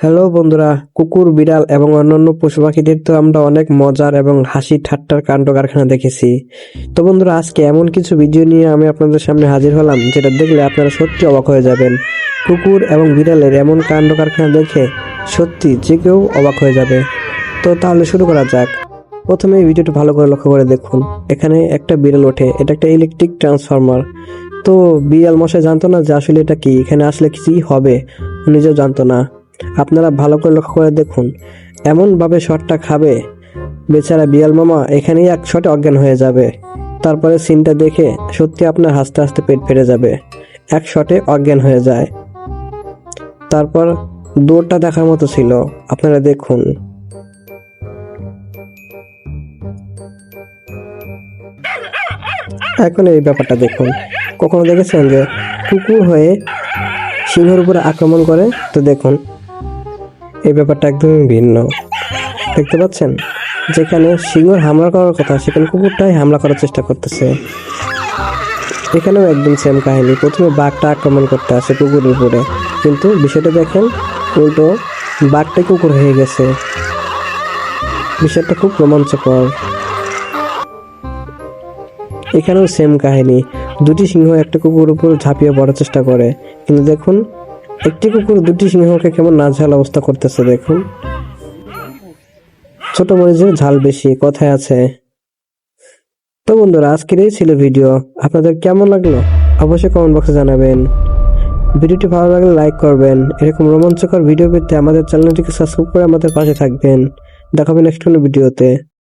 Hello বন্ধুরা, কুকুর, বিড়াল এবং অন্যান্য পশু পাখিদের তো আমরা অনেক মজার এবং হাসি ঠাট্টার কাণ্ড কারখানা দেখেছি। তো বন্ধুরা, আজকে এমন কিছু ভিডিও নিয়ে আমি আপনাদের সামনে হাজির হলাম, যেটা দেখলে আপনারা সত্যি অবাক হয়ে যাবেন। কুকুর এবং বিড়ালের এমন কাণ্ড কারখানা দেখে সত্যি যে কেউ অবাক হয়ে যাবে। তো তাহলে শুরু করা যাক। প্রথমে ভিডিওটি ভালো করে লক্ষ্য করে দেখুন। এখানে একটা বিড়াল ওঠে, এটা একটা ইলেকট্রিক ট্রান্সফরমার তো বিড়াল মশাই জানতো না যে আসলে এটা কি, এখানে আসলে কি হবে, নিজেও জানতো না। আপনারা ভালো করে লক্ষ্য করে দেখুন। এমনভাবে শটটা খাবে, বেচারা বিয়াল মামা, এখানেই এক শটে অজ্ঞান হয়ে যাবে। তারপরে সিনটা দেখে সত্যি আপনার হাসতে হাসতে পেট ফেটে যাবে। এক শটে অজ্ঞান হয়ে যায়। তারপর দৌড়টা দেখার মতো ছিল। আপনারা দেখুন। এখন এই ব্যাপারটা দেখুন। কখনো দেখেছেন যে কুকুর হয়ে সিংহের উপরে আক্রমণ করে? তো দেখুন। এই ব্যাপারটা একদমই ভিন্ন। দেখতে পাচ্ছেন? যেখানে সিংহর হামলা করার কথা, সেখানে কুকুরটাই হামলা করার চেষ্টা করতেছে। এখানেও একদম সেম কাহিনী। প্রথমে বাঘটা আক্রমণ করতে আসে কুকুরের উপরে। কিন্তু বিষয়টা দেখেন, উল্টো বাঘটাই কুকুর হয়ে গেছে। বিষয়টা খুব রোমাঞ্চকর। এখানেও সেম কাহিনী। দুটি সিংহ একটা কুকুর উপর ঝাঁপিয়ে পড়ার চেষ্টা করে। কিন্তু দেখুন একটি কুকুর দুটি সিংহকে কেমন নাজেহাল অবস্থা করতেছে দেখুন। ছোট মরিচের ঝাল বেশি, কথায় আছে। তো বন্ধুরা, আজকের এই ছিল ভিডিও। আপনাদের কেমন লাগল? অবশ্যই কমেন্ট বক্সে জানাবেন। ভিডিওটি ভালো লাগলে লাইক করবেন। এরকম রোমাঞ্চকর ভিডিও পেতে আমাদের চ্যানেলটিকে সাবস্ক্রাইব করে আমাদের পাশে থাকবেন। দেখাবেন নেক্সট কোনো ভিডিওতে